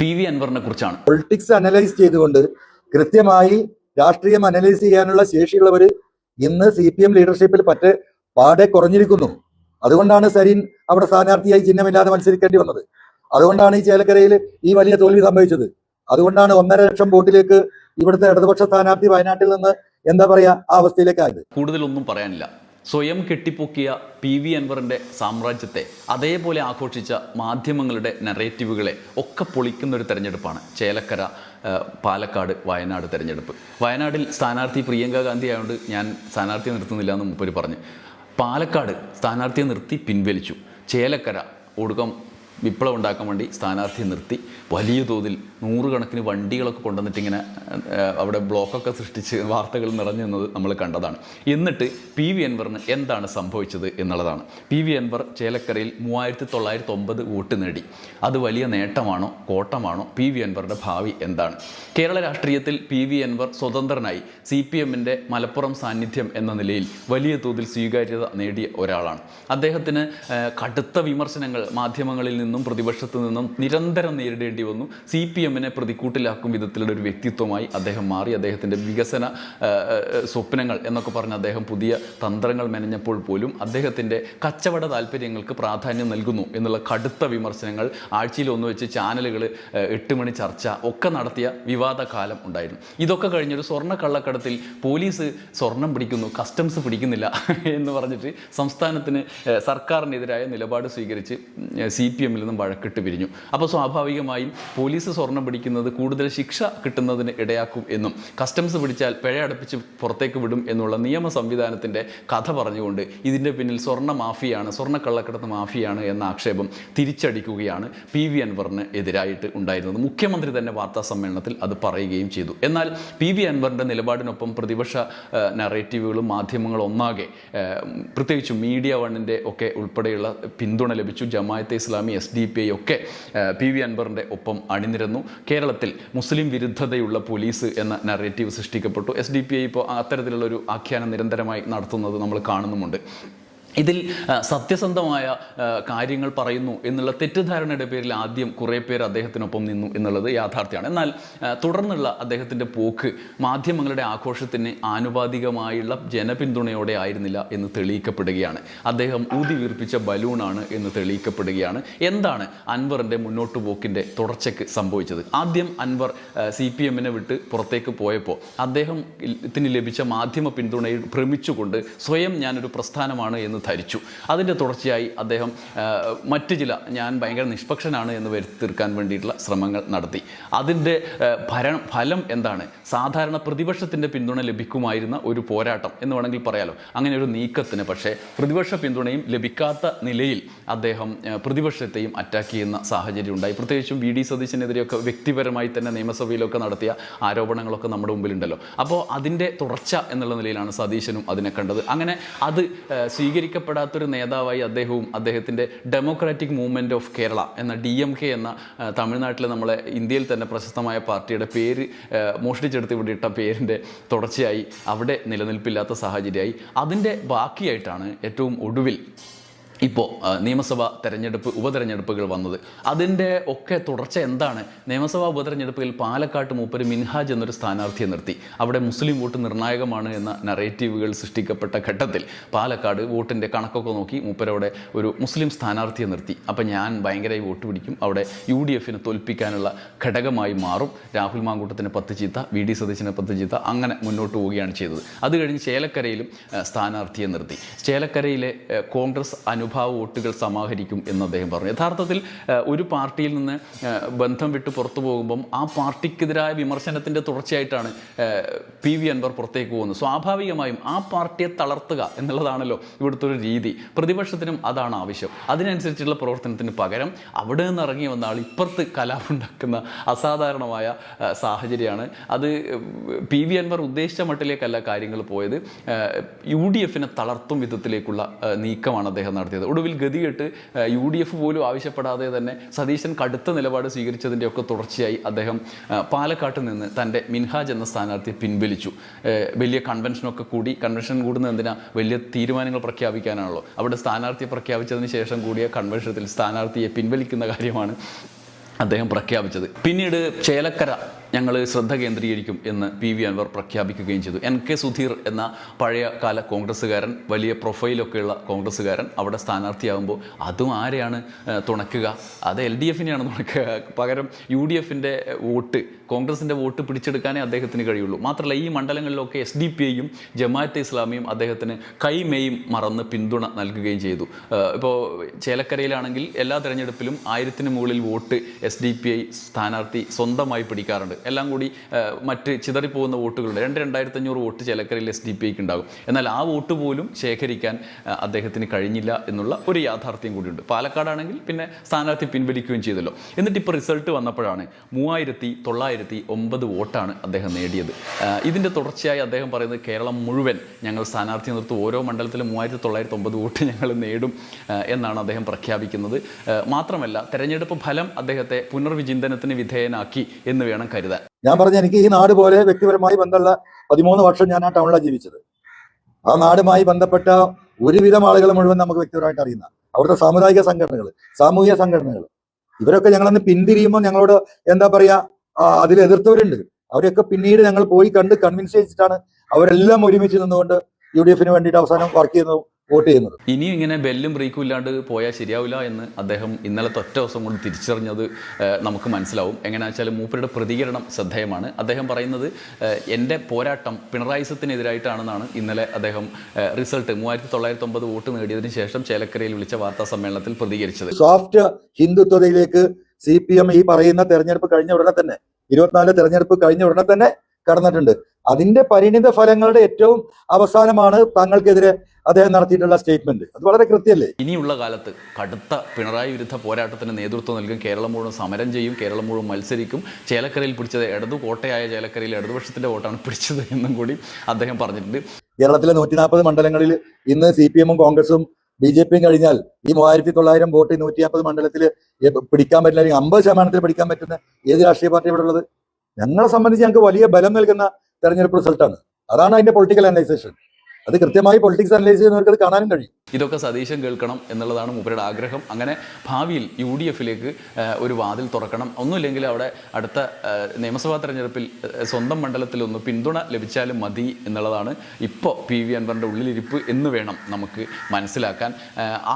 P V അൻവറിനെ കുറിച്ചാണ്. Politics analyse ചെയ്തുകൊണ്ട് കൃത്യമായി രാഷ്ട്രീയം അനലൈസ് ചെയ്യാനുള്ള ശേഷിയുള്ളവർ ഇന്ന് സി പി എം ലീഡർഷിപ്പിൽ പറ്റ പാടെ കുറഞ്ഞിരിക്കുന്നു. അതുകൊണ്ടാണ് സരീൻ അവിടെ സ്ഥാനാർത്ഥിയായി ചിഹ്നമില്ലാതെ മത്സരിക്കേണ്ടി വന്നത്. അതുകൊണ്ടാണ് ഈ ചേലക്കരയിൽ ഈ വലിയ തോൽവി സംഭവിച്ചത്. അതുകൊണ്ടാണ് ഒന്നര ലക്ഷം വോട്ടിലേക്ക് ഇവിടുത്തെ ഇടതുപക്ഷ സ്ഥാനാർത്ഥി വയനാട്ടിൽ നിന്ന് എന്താ പറയാ ആ അവസ്ഥയിലേക്കായത്. കൂടുതലൊന്നും പറയാനില്ല. സ്വയം കെട്ടിപ്പൊക്കിയ പി വി അൻവറിന്റെ സാമ്രാജ്യത്തെ അതേപോലെ ആഘോഷിച്ച മാധ്യമങ്ങളുടെ നറേറ്റീവുകളെ ഒക്കെ പൊളിക്കുന്ന ഒരു തെരഞ്ഞെടുപ്പാണ് ചേലക്കര പാലക്കാട് വയനാട് തെരഞ്ഞെടുപ്പ്. വയനാടിൽ സ്ഥാനാർത്ഥി പ്രിയങ്ക ഗാന്ധി ആയതുകൊണ്ട് ഞാൻ സ്ഥാനാർത്ഥിയെ നിർത്തുന്നില്ല എന്ന് മുപ്പര് പറഞ്ഞു. പാലക്കാട് സ്ഥാനാർത്ഥിയെ നിർത്തി പിൻവലിച്ചു. ചേലക്കര ഒടുക്കം വിപ്ലവം ഉണ്ടാക്കാൻ വേണ്ടി സ്ഥാനാർത്ഥിയെ നിർത്തി. വലിയ തോതിൽ നൂറുകണക്കിന് വണ്ടികളൊക്കെ കൊണ്ടുവന്നിട്ട് ഇങ്ങനെ അവിടെ ബ്ലോക്കൊക്കെ സൃഷ്ടിച്ച് വാർത്തകൾ നിറഞ്ഞു നിന്നത് നമ്മൾ കണ്ടതാണ്. എന്നിട്ട് പി വി അൻവറിന് എന്താണ് സംഭവിച്ചത് എന്നുള്ളതാണ്. പി വി അൻവർ ചേലക്കരയിൽ മൂവായിരത്തി തൊള്ളായിരത്തി ഒമ്പത് വോട്ട് നേടി. അത് വലിയ നേട്ടമാണോ കോട്ടമാണോ? പി വി എൻവറുടെ ഭാവി എന്താണ്? കേരള രാഷ്ട്രീയത്തിൽ പി വി അൻവർ സ്വതന്ത്രനായി സി പി എമ്മിന്റെ മലപ്പുറം സാന്നിധ്യം എന്ന നിലയിൽ വലിയ തോതിൽ സ്വീകാര്യത നേടിയ ഒരാളാണ്. അദ്ദേഹത്തിന് കടുത്ത വിമർശനങ്ങൾ മാധ്യമങ്ങളിൽ നിന്നും പ്രതിപക്ഷത്തു നിന്നും നിരന്തരം നേരിടേണ്ടി വന്നു. സി പി എമ്മിനെ പ്രതിക്കൂട്ടിലാക്കും വിധത്തിലുള്ള ഒരു വ്യക്തിത്വമായി അദ്ദേഹം മാറി. അദ്ദേഹത്തിന്റെ വികസന സ്വപ്നങ്ങൾ എന്നൊക്കെ പറഞ്ഞ് അദ്ദേഹം പുതിയ തന്ത്രങ്ങൾ മെനഞ്ഞപ്പോൾ പോലും അദ്ദേഹത്തിന്റെ കച്ചവട താല്പര്യങ്ങൾക്ക് പ്രാധാന്യം നൽകുന്നു എന്നുള്ള കടുത്ത വിമർശനങ്ങൾ ആഴ്ചയിൽ ഒന്ന് വെച്ച് ചാനലുകൾ എട്ട് മണി ചർച്ച ഒക്കെ നടത്തിയ വിവാദ കാലം ഉണ്ടായിരുന്നു. ഇതൊക്കെ കഴിഞ്ഞൊരു സ്വർണ കള്ളക്കടത്തിൽ പോലീസ് സ്വർണം പിടിക്കുന്നു കസ്റ്റംസ് പിടിക്കുന്നില്ല എന്ന് പറഞ്ഞിട്ട് സംസ്ഥാനത്തിന് സർക്കാരിനെതിരായ നിലപാട് സ്വീകരിച്ച് സി പി എമ്മിൽ നിന്നും വഴക്കിട്ട് പിരിഞ്ഞു. അപ്പോൾ സ്വാഭാവികമായും പോലീസ് സ്വർണം പിടിക്കുന്നത് കൂടുതൽ ശിക്ഷ കിട്ടുന്നതിന് ഇടയാക്കും എന്നും കസ്റ്റംസ് പിടിച്ചാൽ പിഴ അടപ്പിച്ച് പുറത്തേക്ക് വിടും എന്നുള്ള നിയമ സംവിധാനത്തിന്റെ കഥ പറഞ്ഞുകൊണ്ട് ഇതിന്റെ പിന്നിൽ സ്വർണ മാഫിയാണ് സ്വർണ കള്ളക്കടത്ത് മാഫിയാണ് എന്ന ആക്ഷേപം തിരിച്ചടിക്കുകയാണ് പി വി അൻവറിന് എതിരായിട്ട് ഉണ്ടായിരുന്നത്. മുഖ്യമന്ത്രി തന്നെ വാർത്താ സമ്മേളനത്തിൽ അത് പറയുകയും ചെയ്തു. എന്നാൽ പി വി അൻവറിന്റെ നിലപാടിനൊപ്പം പ്രതിപക്ഷ നറേറ്റീവുകളും മാധ്യമങ്ങളും ഒന്നാകെ പ്രത്യേകിച്ചും മീഡിയ വണ്ണിന്റെ ഒക്കെ ഉൾപ്പെടെയുള്ള പിന്തുണ ലഭിച്ചു. Jamaate Islami S D P I ഒക്കെ പി വി അൻവറിന്റെ ഒപ്പം അണിനിരന്നു. കേരളത്തിൽ മുസ്ലിം വിരുദ്ധതയുള്ള പോലീസ് എന്ന നറേറ്റീവ് സൃഷ്ടിക്കപ്പെട്ടു. എസ് ഡി പി ഐ ഇപ്പോൾ അത്തരത്തിലുള്ള ഒരു ആഖ്യാനം നിരന്തരമായി നടത്തുന്നത് നമ്മൾ കാണുന്നുമുണ്ട്. ഇതിൽ സത്യസന്ധമായ കാര്യങ്ങൾ പറയുന്നു എന്നുള്ള തെറ്റിദ്ധാരണയുടെ പേരിൽ ആദ്യം കുറേ പേർ അദ്ദേഹത്തിനൊപ്പം നിന്നു എന്നുള്ളത് യാഥാർത്ഥ്യമാണ്. എന്നാൽ തുടർന്നുള്ള അദ്ദേഹത്തിന്റെ പോക്ക് മാധ്യമങ്ങളുടെ ആഘോഷത്തിന് ആനുപാതികമായുള്ള ജനപിന്തുണയോടെ ആയിരുന്നില്ല എന്ന് തെളിയിക്കപ്പെടുകയാണ്. അദ്ദേഹം ഊതി വീർപ്പിച്ച ബലൂണാണ് എന്ന് തെളിയിക്കപ്പെടുകയാണ്. എന്താണ് അൻവറിന്റെ മുന്നോട്ട് പോക്കിന്റെ തുടർച്ചയ്ക്ക് സംഭവിച്ചത്? ആദ്യം അൻവർ സി പി എമ്മിനെ വിട്ട് പുറത്തേക്ക് പോയപ്പോൾ അദ്ദേഹം ത്തിന് ലഭിച്ച മാധ്യമ പിന്തുണയിൽ ഭ്രമിച്ചുകൊണ്ട് സ്വയം ഞാനൊരു പ്രസ്ഥാനമാണ് എന്ന് ധരിച്ചു. അതിന്റെ തുടർച്ചയായി അദ്ദേഹം മറ്റ് ചില ഞാൻ ഭയങ്കര നിഷ്പക്ഷനാണ് എന്ന് വരുത്തി തീർക്കാൻ വേണ്ടിയിട്ടുള്ള ശ്രമങ്ങൾ നടത്തി. അതിന്റെ ഭരണം ഫലം എന്താണ്? സാധാരണ പ്രതിപക്ഷത്തിന്റെ പിന്തുണ ലഭിക്കുമായിരുന്ന ഒരു പോരാട്ടം എന്ന് വേണമെങ്കിൽ പറയാലോ. അങ്ങനെ ഒരു നീക്കത്തിന് പക്ഷേ പ്രതിപക്ഷ പിന്തുണയും ലഭിക്കാത്ത നിലയിൽ അദ്ദേഹം പ്രതിപക്ഷത്തെയും അറ്റാക്ക് ചെയ്യുന്ന സാഹചര്യം ഉണ്ടായി. പ്രത്യേകിച്ചും വി ഡി സതീശനെതിരെയൊക്കെ വ്യക്തിപരമായി തന്നെ നിയമസഭയിലൊക്കെ നടത്തിയ ആരോപണങ്ങളൊക്കെ നമ്മുടെ മുമ്പിലുണ്ടല്ലോ. അപ്പോൾ അതിന്റെ തുടർച്ച എന്നുള്ള നിലയിലാണ് സതീശനും അതിനെ കണ്ടത്. അങ്ങനെ അത് ആ, സ്വീകരിക്കപ്പെടാത്തൊരു നേതാവായി അദ്ദേഹവും അദ്ദേഹത്തിന്റെ ഡെമോക്രാറ്റിക് മൂവ്മെന്റ് ഓഫ് കേരള എന്ന ഡി എം കെ എന്ന തമിഴ്നാട്ടിലെ നമ്മളെ ഇന്ത്യയിൽ തന്നെ പ്രശസ്തമായ പാർട്ടിയുടെ പേര് മോഷ്ടിച്ചെടുത്ത് ഇവിടെ ഇട്ട പേരിന്റെ തുടർച്ചയായി അവിടെ നിലനിൽപ്പില്ലാത്ത സാഹചര്യമായി. അതിന്റെ ബാക്കിയായിട്ടാണ് ഏറ്റവും ഒടുവിൽ ഇപ്പോൾ നിയമസഭാ തെരഞ്ഞെടുപ്പ് ഉപതെരഞ്ഞെടുപ്പുകൾ വന്നത്. അതിന്റെ ഒക്കെ തുടർച്ച എന്താണ്? നിയമസഭാ ഉപതെരഞ്ഞെടുപ്പിൽ പാലക്കാട്ട് മൂപ്പര് മിൻഹാജ് എന്നൊരു സ്ഥാനാർത്ഥിയെ നിർത്തി. അവിടെ മുസ്ലിം വോട്ട് നിർണായകമാണ് എന്ന നറേറ്റീവുകൾ സൃഷ്ടിക്കപ്പെട്ട ഘട്ടത്തിൽ പാലക്കാട് വോട്ടിന്റെ കണക്കൊക്കെ നോക്കി മൂപ്പരവിടെ ഒരു മുസ്ലിം സ്ഥാനാർത്ഥിയെ നിർത്തി. അപ്പോൾ ഞാൻ ഭയങ്കരമായി വോട്ട് പിടിക്കും. അവിടെ യു ഡി എഫിനെ തോൽപ്പിക്കാനുള്ള ഘടകമായി മാറും. രാഹുൽ മാങ്കൂട്ടത്തിന് പത്ത് ചീത്ത വി ഡി സതീശിനെ പത്ത് ചീത്ത അങ്ങനെ മുന്നോട്ട് പോവുകയാണ് ചെയ്തത്. അത് കഴിഞ്ഞ് ചേലക്കരയിലും സ്ഥാനാർത്ഥിയെ നിർത്തി. ചേലക്കരയിലെ കോൺഗ്രസ് കോൺഗ്രസ് അനുഭാവ വോട്ടുകൾ സമാഹരിക്കും എന്ന് അദ്ദേഹം പറഞ്ഞു. യഥാർത്ഥത്തിൽ ഒരു പാർട്ടിയിൽ നിന്ന് ബന്ധം വിട്ട് പുറത്തു പോകുമ്പം ആ പാർട്ടിക്കെതിരായ വിമർശനത്തിന്റെ തുടർച്ചയായിട്ടാണ് പി വി അൻവർ പുറത്തേക്ക് പോകുന്നത്. സ്വാഭാവികമായും ആ പാർട്ടിയെ തളർത്തുക എന്നുള്ളതാണല്ലോ ഇവിടുത്തെ ഒരു രീതി. പ്രതിപക്ഷത്തിനും അതാണ് ആവശ്യം. അതിനനുസരിച്ചുള്ള പ്രവർത്തനത്തിന് പകരം അവിടെ നിന്ന് ഇറങ്ങി വന്ന ആൾ ഇപ്പുറത്ത് കലാപുണ്ടാക്കുന്ന അസാധാരണമായ സാഹചര്യമാണ്. അത് പി വി അൻവർ ഉദ്ദേശിച്ച മട്ടിലേക്കല്ല കാര്യങ്ങൾ പോയത്. യു ഡി എഫിനെ തളർത്തും വിധത്തിലേക്കുള്ള നീക്കമാണ് അദ്ദേഹം നടത്തിയത്. ഒടുവിൽ ഗതികെട്ട് യു ഡി എഫ് പോലും ആവശ്യപ്പെടാതെ തന്നെ സതീശൻ കടുത്ത നിലപാട് സ്വീകരിച്ചതിന്റെ ഒക്കെ തുടർച്ചയായി അദ്ദേഹം പാലക്കാട്ട് നിന്ന് തന്റെ മിൻഹാജ് എന്ന സ്ഥാനാർത്ഥിയെ പിൻവലിച്ചു. വലിയ കൺവെൻഷനൊക്കെ കൂടി കൺവെൻഷൻ കൂടുന്ന എന്തിനാ? വലിയ തീരുമാനങ്ങൾ പ്രഖ്യാപിക്കാനാണല്ലോ. അവിടെ സ്ഥാനാർത്ഥിയെ പ്രഖ്യാപിച്ചതിന് ശേഷം കൂടിയ കൺവെൻഷനത്തിൽ സ്ഥാനാർത്ഥിയെ പിൻവലിക്കുന്ന കാര്യമാണ് അദ്ദേഹം പ്രഖ്യാപിച്ചത്. പിന്നീട് ചേലക്കര ഞങ്ങൾ ശ്രദ്ധ കേന്ദ്രീകരിക്കും എന്ന് പി വി അൻവർ പ്രഖ്യാപിക്കുകയും ചെയ്തു. എൻ കെ സുധീർ എന്ന പഴയ കാല കോൺഗ്രസ്സുകാരൻ വലിയ പ്രൊഫൈലൊക്കെയുള്ള കോൺഗ്രസ്സുകാരൻ അവിടെ സ്ഥാനാർത്ഥിയാകുമ്പോൾ അതും ആരെയാണ് തുണക്കുക അത് എൽ ഡി എഫിനെയാണ് തുണക്കുക പകരം യു ഡി എഫിന്റെ വോട്ട് കോൺഗ്രസിന്റെ വോട്ട് പിടിച്ചെടുക്കാനേ അദ്ദേഹത്തിന് കഴിയുള്ളൂ. മാത്രമല്ല ഈ മണ്ഡലങ്ങളിലൊക്കെ എസ് ഡി പി ഐയും ജമാഅത്തെ ഇസ്ലാമിയും അദ്ദേഹത്തിന് കൈമേയും മറന്ന് പിന്തുണ നൽകുകയും ചെയ്തു. ഇപ്പോൾ ചേലക്കരയിലാണെങ്കിൽ എല്ലാ തെരഞ്ഞെടുപ്പിലും ആയിരത്തിന് മുകളിൽ vote S D P I സ്ഥാനാർത്ഥി സ്വന്തമായി പിടിക്കാറുണ്ട്. എല്ലാം കൂടി മറ്റ് ചിതറിപ്പോകുന്ന വോട്ടുകളുണ്ട്. രണ്ട് രണ്ടായിരത്തി അഞ്ഞൂറ് വോട്ട് ചേലക്കരയിൽ എസ് ഡി പി ഐക്ക് ഉണ്ടാകും. എന്നാൽ ആ വോട്ട് പോലും ശേഖരിക്കാൻ അദ്ദേഹത്തിന് കഴിഞ്ഞില്ല എന്നുള്ള ഒരു യാഥാർത്ഥ്യം കൂടിയുണ്ട്. പാലക്കാടാണെങ്കിൽ പിന്നെ സ്ഥാനാർത്ഥി പിൻവലിക്കുകയും ചെയ്തല്ലോ. എന്നിട്ട് ഇപ്പോൾ റിസൾട്ട് വന്നപ്പോഴാണ് മൂവായിരത്തി തൊള്ളായിരത്തി ഒമ്പത് വോട്ടാണ് അദ്ദേഹം നേടിയത്. ഇതിന്റെ തുടർച്ചയായി അദ്ദേഹം പറയുന്നത് കേരളം മുഴുവൻ ഞങ്ങൾ സ്ഥാനാർത്ഥി നിർത്തും. ഓരോ മണ്ഡലത്തിലും മൂവായിരത്തി തൊള്ളായിരത്തി ഒമ്പത് വോട്ട് ഞങ്ങൾ നേടും എന്നാണ് അദ്ദേഹം പ്രഖ്യാപിക്കുന്നത്. മാത്രമല്ല തെരഞ്ഞെടുപ്പ് ഫലം അദ്ദേഹത്തെ പുനർവിചിന്തനത്തിന് വിധേയനാക്കി എന്ന് വേണം കരുതാൻ. ഞാൻ പറഞ്ഞ എനിക്ക് ഈ നാട് പോലെ വ്യക്തിപരമായി ബന്ധമുള്ള പതിമൂന്ന് വർഷം ഞാൻ ആ ടൗണിലാണ് ജീവിച്ചത്. ആ നാടുമായി ബന്ധപ്പെട്ട ഒരുവിധം ആളുകൾ മുഴുവൻ നമുക്ക് വ്യക്തിപരമായിട്ട് അറിയുന്ന അവരുടെ സാമുദായിക സംഘടനകൾ സാമൂഹിക സംഘടനകൾ ഇവരൊക്കെ ഞങ്ങളന്ന് പിന്തിരിയുമ്പോൾ ഞങ്ങളോട് എന്താ പറയാ അതിൽ എതിർത്തവരുണ്ട്. അവരെയൊക്കെ പിന്നീട് ഞങ്ങൾ പോയി കണ്ട് കൺവിൻസ് ചെയ്തിട്ടാണ് അവരെല്ലാം ഒരുമിച്ച് നിന്നുകൊണ്ട് യു ഡി എഫിന് വേണ്ടിയിട്ട് അവസാനം വർക്ക് ചെയ്യുന്നത് വോട്ട് ചെയ്യുന്നത്. ഇനിയും ഇങ്ങനെ ബെല്ലും ബ്രേക്കും ഇല്ലാണ്ട് പോയാൽ ശരിയാവില്ല എന്ന് അദ്ദേഹം ഇന്നലത്തെ ഒറ്റ ദിവസം കൊണ്ട് തിരിച്ചറിഞ്ഞത് നമുക്ക് മനസ്സിലാവും. എങ്ങനെയാ വെച്ചാൽ മൂപ്പരുടെ പ്രതികരണം ശ്രദ്ധേയമാണ്. അദ്ദേഹം പറയുന്നത് എന്റെ പോരാട്ടം പിണറായിസത്തിനെതിരായിട്ടാണെന്നാണ് ഇന്നലെ അദ്ദേഹം റിസൾട്ട് മൂവായിരത്തി തൊള്ളായിരത്തി ഒമ്പത് വോട്ട് നേടിയതിനു ശേഷം ചേലക്കരയിൽ വിളിച്ച വാർത്താ സമ്മേളനത്തിൽ പ്രതികരിച്ചത്. സോഫ്റ്റ് ഹിന്ദുത്വതയിലേക്ക് സി പി എം ഈ പറയുന്ന തെരഞ്ഞെടുപ്പ് കഴിഞ്ഞ ഉടനെ തന്നെ ഇരുപത്തിനാല് തെരഞ്ഞെടുപ്പ് കഴിഞ്ഞ ഉടനെ തന്നെ കടന്നിട്ടുണ്ട്. അതിന്റെ പരിണിത ഫലങ്ങളുടെ ഏറ്റവും അവസാനമാണ് താങ്കൾക്കെതിരെ അദ്ദേഹം നടത്തിയിട്ടുള്ള സ്റ്റേറ്റ്മെന്റ്. അത് വളരെ കൃത്യല്ലേ? ഇനിയുള്ള കാലത്ത് കടുത്ത പിണറായി വിരുദ്ധ പോരാട്ടത്തിന് നേതൃത്വം നൽകും. കേരളം മുഴുവൻ സമരം ചെയ്യും. കേരളം മുഴുവൻ മത്സരിക്കും. ചേലക്കരയിൽ പിടിച്ചത് ഇടതു കോട്ടയായ ചേലക്കരയിൽ ഇടതുപക്ഷത്തിന്റെ വോട്ടാണ് പിടിച്ചത് എന്നും കൂടി അദ്ദേഹം പറഞ്ഞിട്ടുണ്ട്. കേരളത്തിലെ നൂറ്റി നാൽപ്പത് മണ്ഡലങ്ങളിൽ ഇന്ന് സി പി എമ്മും കോൺഗ്രസും ബി ജെ പിയും കഴിഞ്ഞാൽ ഈ മൂവായിരത്തി തൊള്ളായിരം വോട്ട് നൂറ്റി നാൽപ്പത് മണ്ഡലത്തിൽ പിടിക്കാൻ പറ്റില്ല. അല്ലെങ്കിൽ അമ്പത് ശതമാനത്തിൽ പിടിക്കാൻ പറ്റുന്ന ഏത് രാഷ്ട്രീയ പാർട്ടി ഇവിടെ ഉള്ളത്? ഞങ്ങളെ സംബന്ധിച്ച് ഞങ്ങൾക്ക് വലിയ ബലം നൽകുന്ന തെരഞ്ഞെടുപ്പ് റിസൾട്ടാണ് അതാണ് അതിന്റെ പൊളിറ്റിക്കൽ അനലൈസേഷൻ അത് കൃത്യമായി പൊളിറ്റിക്സ് അനലൈസ് ചെയ്യുന്നവർക്ക് അത് കാണാനും കഴിയും. ഇതൊക്കെ സതീശൻ കേൾക്കണം എന്നുള്ളതാണ് മൂപ്പരുടെ ആഗ്രഹം. അങ്ങനെ ഭാവിയിൽ യു ഡി എഫിലേക്ക് ഒരു വാതിൽ തുറക്കണം. ഒന്നുമില്ലെങ്കിൽ അവിടെ അടുത്ത നിയമസഭാ തെരഞ്ഞെടുപ്പിൽ സ്വന്തം മണ്ഡലത്തിൽ ഒന്ന് പിന്തുണ ലഭിച്ചാലും മതി എന്നുള്ളതാണ് ഇപ്പോൾ പി വി അൻവറിന്റെ ഉള്ളിലിരിപ്പ് എന്ന് വേണം നമുക്ക് മനസ്സിലാക്കാൻ.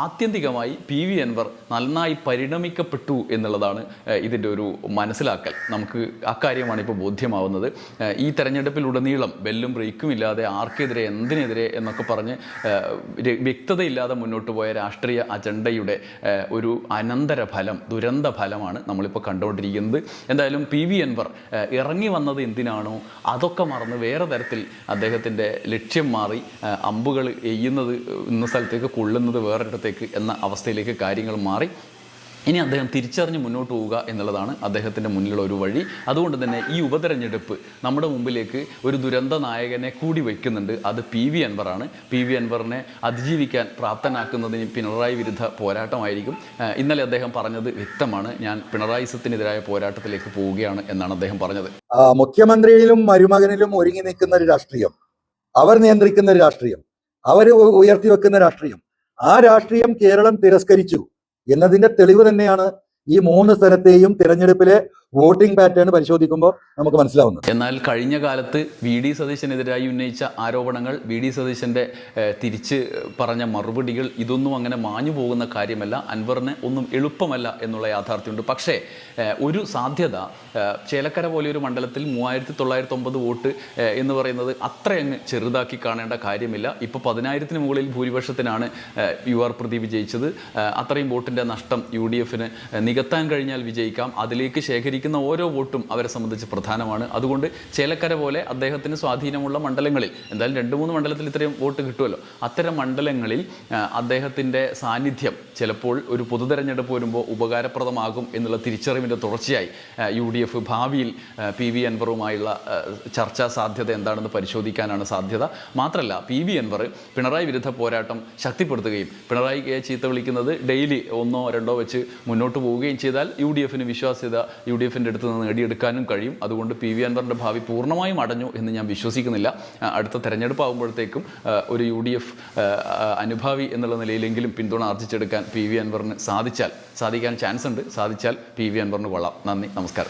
ആത്യന്തികമായി പി വി അൻവർ നന്നായി പരിണമിക്കപ്പെട്ടു എന്നുള്ളതാണ് ഇതിന്റെ ഒരു മനസ്സിലാക്കൽ. നമുക്ക് അക്കാര്യമാണ് ഇപ്പോൾ ബോധ്യമാവുന്നത്. ഈ തെരഞ്ഞെടുപ്പിലുടനീളം ബെല്ലും ബ്രേക്കും ഇല്ലാതെ ആർക്കെതിരെ എന്തിനെതിരെ എന്നൊക്കെ പറഞ്ഞ് വ്യക്തതയില്ലാതെ മുന്നോട്ട് പോയ രാഷ്ട്രീയ അജണ്ടയുടെ ഒരു അനന്തര ഫലം ദുരന്ത ഫലമാണ് നമ്മളിപ്പോൾ കണ്ടുകൊണ്ടിരിക്കുന്നത് എന്തായാലും പി വി അൻവർ ഇറങ്ങി വന്നത് എന്തിനാണോ അതൊക്കെ മറന്ന് വേറെ തരത്തിൽ അദ്ദേഹത്തിന്റെ ലക്ഷ്യം മാറി അമ്പുകൾ എയ്യുന്നത് ഇന്ന സ്ഥലത്തേക്ക് കൊള്ളുന്നത് വേറൊരിടത്തേക്ക് എന്ന അവസ്ഥയിലേക്ക് കാര്യങ്ങൾ മാറി. ഇനി അദ്ദേഹം തിരിച്ചറിഞ്ഞ് മുന്നോട്ട് പോവുക എന്നുള്ളതാണ് അദ്ദേഹത്തിന്റെ മുന്നിലുള്ള ഒരു വഴി. അതുകൊണ്ട് തന്നെ ഈ ഉപതെരഞ്ഞെടുപ്പ് നമ്മുടെ മുമ്പിലേക്ക് ഒരു ദുരന്ത നായകനെ കൂടി വയ്ക്കുന്നുണ്ട് അത് പി വി അൻവറാണ്. പി വി അൻവറിനെ അതിജീവിക്കാൻ പ്രാപ്തനാക്കുന്നതിന് പിണറായി വിരുദ്ധ പോരാട്ടമായിരിക്കും. ഇന്നലെ അദ്ദേഹം പറഞ്ഞത് വ്യക്തമാണ്. ഞാൻ പിണറായിസത്തിനെതിരായ പോരാട്ടത്തിലേക്ക് പോവുകയാണ് എന്നാണ് അദ്ദേഹം പറഞ്ഞത്. മുഖ്യമന്ത്രിയിലും മരുമകനിലും ഒരുങ്ങി നിൽക്കുന്ന ഒരു രാഷ്ട്രീയം അവർ നിയന്ത്രിക്കുന്ന ഒരു രാഷ്ട്രീയം അവർ ഉയർത്തി വെക്കുന്ന രാഷ്ട്രീയം. ആ രാഷ്ട്രീയം കേരളം തിരസ്കരിച്ചു. എന്നതിന്റെ തെളിവ് തന്നെയാണ് ഈ മൂന്ന് സ്ഥലത്തെയും തിരഞ്ഞെടുപ്പിലെ വോട്ടിംഗ് പാറ്റേൺ പരിശോധിക്കുമ്പോൾ നമുക്ക് മനസ്സിലാവുന്നത്. എന്നാൽ കഴിഞ്ഞ കാലത്ത് വി ഡി സതീശനെതിരായി ഉന്നയിച്ച ആരോപണങ്ങൾ വി ഡി സതീശന്റെ തിരിച്ച് പറഞ്ഞ മറുപടികൾ ഇതൊന്നും അങ്ങനെ മാഞ്ഞു പോകുന്ന കാര്യമല്ല. അൻവറിന് ഒന്നും എളുപ്പമല്ല എന്നുള്ള യാഥാർത്ഥ്യമുണ്ട്. പക്ഷേ ഒരു സാധ്യത ചേലക്കര പോലെ ഒരു മണ്ഡലത്തിൽ മൂവായിരത്തി തൊള്ളായിരത്തി ഒമ്പത് വോട്ട് എന്ന് പറയുന്നത് അത്രയങ്ങ് ചെറുതാക്കി കാണേണ്ട കാര്യമില്ല. ഇപ്പോൾ പതിനായിരത്തിന് മുകളിൽ ഭൂരിപക്ഷത്തിനാണ് യു ആർ പ്രദീപ് വിജയിച്ചത്. അത്രയും വോട്ടിന്റെ നഷ്ടം യു ഡി എഫിന് നികത്താൻ കഴിഞ്ഞാൽ വിജയിക്കാം. അതിലേക്ക് ശേഖരിക്കുന്ന ഓരോ വോട്ടും അവരെ സംബന്ധിച്ച് പ്രധാനമാണ്. അതുകൊണ്ട് ചേലക്കര പോലെ അദ്ദേഹത്തിന് സ്വാധീനമുള്ള മണ്ഡലങ്ങളിൽ എന്തായാലും രണ്ട് മൂന്ന് മണ്ഡലത്തിൽ ഇത്രയും വോട്ട് കിട്ടുമല്ലോ. അത്തരം മണ്ഡലങ്ങളിൽ അദ്ദേഹത്തിന്റെ സാന്നിധ്യം ചിലപ്പോൾ ഒരു പൊതു തെരഞ്ഞെടുപ്പ് വരുമ്പോൾ ഉപകാരപ്രദമാകും എന്നുള്ള തിരിച്ചറിവിന്റെ തുടർച്ചയായി യു ഡി എഫ് ഭാവിയിൽ പി വി അൻവറുമായുള്ള ചർച്ചാ സാധ്യത എന്താണെന്ന് പരിശോധിക്കാനാണ് സാധ്യത. മാത്രമല്ല പി വി അൻവർ പിണറായി വിരുദ്ധ പോരാട്ടം ശക്തിപ്പെടുത്തുകയും പിണറായിയെ ചീത്ത വിളിക്കുന്നത് ഡെയിലി ഒന്നോ രണ്ടോ വെച്ച് മുന്നോട്ട് പോവുകയും ചെയ്താൽ യു ഡി എഫിന് വിശ്വാസ്യത യു ഡി എഫിന്റെ അടുത്ത് നിന്ന് നേടിയെടുക്കാനും കഴിയും. അതുകൊണ്ട് പി വി അൻവറിന്റെ ഭാവി പൂർണമായും അടഞ്ഞു എന്ന് ഞാൻ വിശ്വസിക്കുന്നില്ല. അടുത്ത തെരഞ്ഞെടുപ്പ് ആകുമ്പോഴത്തേക്കും ഒരു യു ഡി എഫ് അനുഭാവി എന്നുള്ള നിലയിലെങ്കിലും പിന്തുണ ആർജിച്ചെടുക്കാൻ പി വി അൻവറിന് സാധിച്ചാൽ സാധിക്കാൻ ചാൻസ് ഉണ്ട് സാധിച്ചാൽ പി വി അൻവറിന് കൊള്ളാം നന്ദി. നമസ്കാരം.